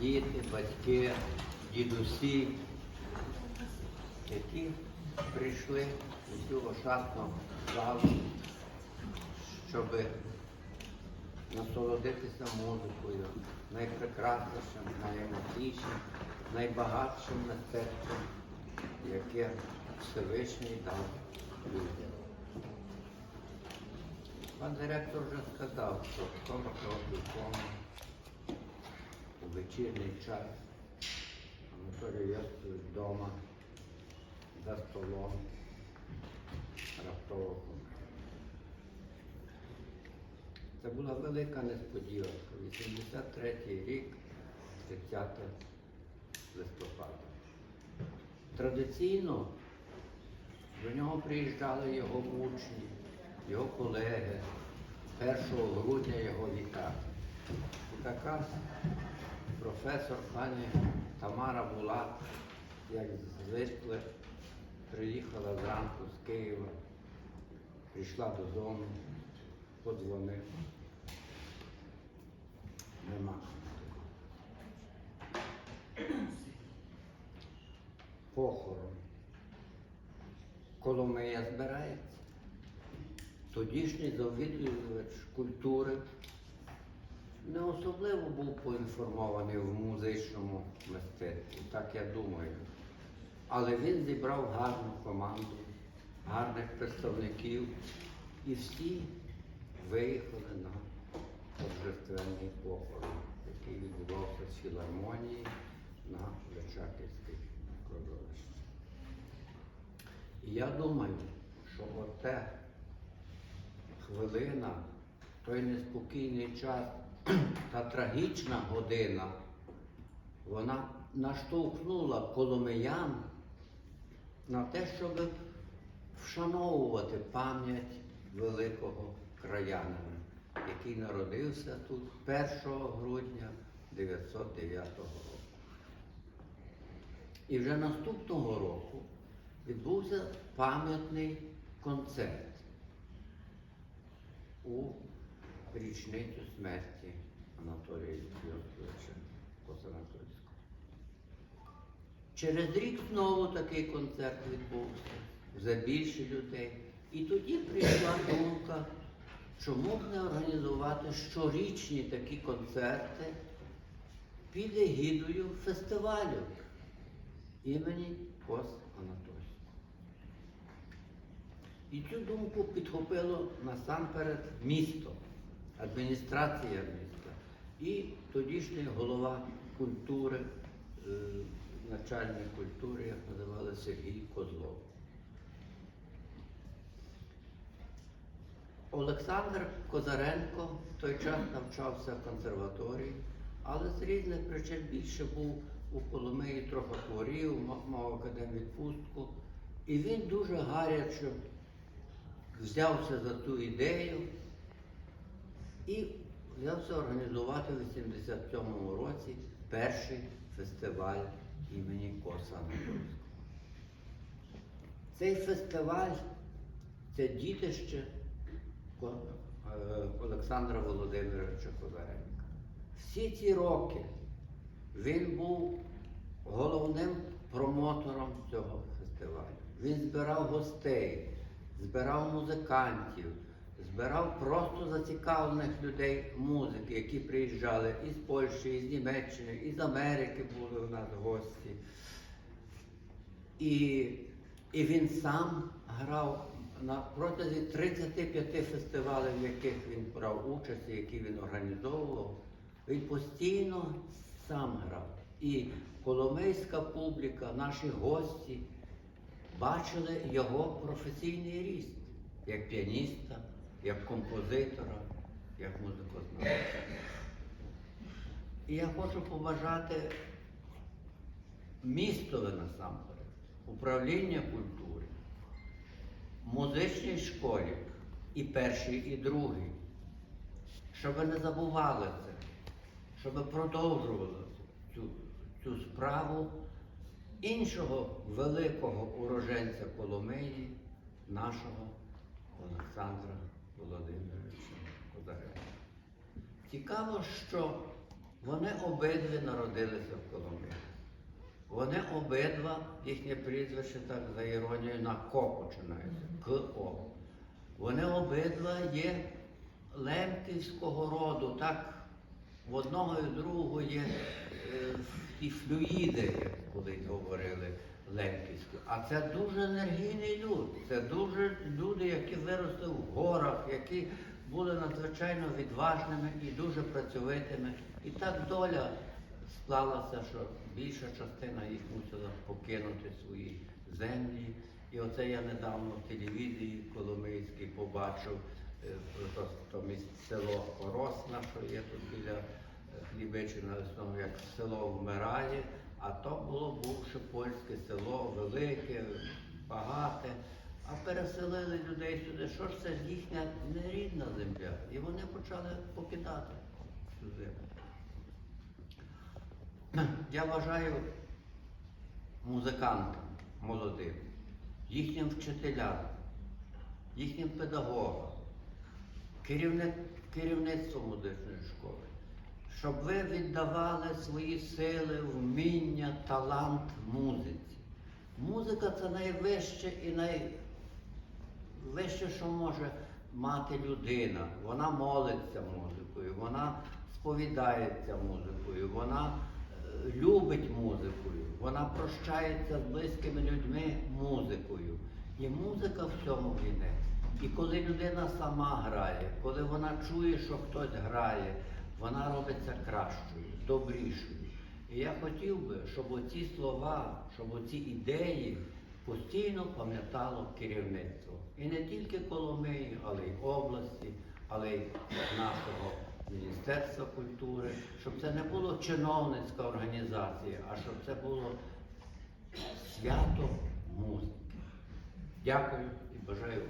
діти, батьки, дідусі, які прийшли у цю ошатну залу, щоб насолодитися музикою, найпрекраснішим, найемоційнішим, найбагатшим мистецтвом, яке Всевишній дав людям. Пан директор вже сказав, що 40 років тому у вечірній час Анатолій Йосифович вдома за столом раптово. Це була велика несподіванка. 83 рік, 30 листопада. Традиційно до нього приїжджали його учні, його колеги, 1 грудня його вітати. І така професор пані Тамара Булат, як звикли, приїхала зранку з Києва, прийшла додому, подзвонила. Нема. Похорон. Коломия збирається. Тодішній завідувач культури не особливо був поінформований в музичному мистецтві, так я думаю. Але він зібрав гарну команду, гарних представників, і всі виїхали на торжественний похорон, який відбувався в філармонії на Личаківській кладовищі. І я думаю, що оте хвилина, той неспокійний час, та трагічна година, вона наштовхнула коломиян на те, щоб вшановувати пам'ять великого краянина, який народився тут 1 грудня 909 року. І вже наступного року відбувся пам'ятний концерт у річницю смерті Анатолія Йосифовича Косанатольського. Через рік знову такий концерт відбувся, вже більше людей. І тоді прийшла думка, чому б не організувати щорічні такі концерти під егідою фестивалю імені Кос Анатольського. І цю думку підхопило насамперед місто, адміністрація міста і тодішній голова культури, е, начальник культури, як називали Сергій Козлов. Олександр Козаренко в той час навчався в консерваторії, але з різних причин більше був у Коломиї, трохи хворів, мав академ відпустку. І він дуже гаряче взявся за ту ідею і взявся організувати в 87-му році перший фестиваль імені Коса Анатольського. Цей фестиваль це дітище е, Олександра Володимировича Козаренка. Всі ці роки він був головним промотором цього фестивалю. Він збирав гостей, збирав музикантів, збирав просто зацікавлених людей музики, які приїжджали із Польщі, із Німеччини, із Америки були у нас гості. І, і він сам грав на протязі 35 фестивалів, в яких він брав участь, які він організовував. Він постійно сам грав. І коломийська публіка, наші гості бачили його професійний ріст як піаніста, як композитора, як музикознавця. І я хочу побажати містове насамперед, управління культури, музичній школі і першій, і другій, щоб не забували це, щоб продовжували цю, цю справу іншого великого уроженця Коломиї, нашого Олександра Володимировича Козаренка. Цікаво, що Вони обидві народилися в Коломиї. Вони обидва, їхнє прізвище так за іронією на ко починається. К-О. Вони обидва є лемківського роду, так в одного і в другого є е, ті флюїди, як колись говорили лемківські. А це дуже енергійний люд. Це дуже люди, які виросли в горах, які були надзвичайно відважними і дуже працьовитими. І так доля склалася, що більша частина їх мусила покинути свої землі. І оце я недавно в телевізії Коломийській побачив е, то, то село Коросна, що є тут біля е, Хлібичина як село вмирає, а то було бувше польське село, велике, багате. А переселили людей сюди. Що ж це їхня нерідна земля? І вони почали покидати цю землю. Я вважаю музикантам молодим, їхнім вчителям, їхнім педагогам, керівництву музичної школи, щоб ви віддавали свої сили, вміння, талант музиці. Музика це найвище і найвище, що може мати людина. Вона молиться музикою, вона сповідається музикою, вона е, любить музикою, вона прощається з близькими людьми музикою. І музика в цьому вінець. І коли людина сама грає, коли вона чує, що хтось грає, вона робиться кращою, добрішою. І я хотів би, щоб оці слова, щоб оці ідеї постійно пам'ятало керівництво. І не тільки Коломиї, але й області, але й нашого Міністерства культури, щоб це не було чиновницька організація, а щоб це було свято музики. Дякую і бажаю.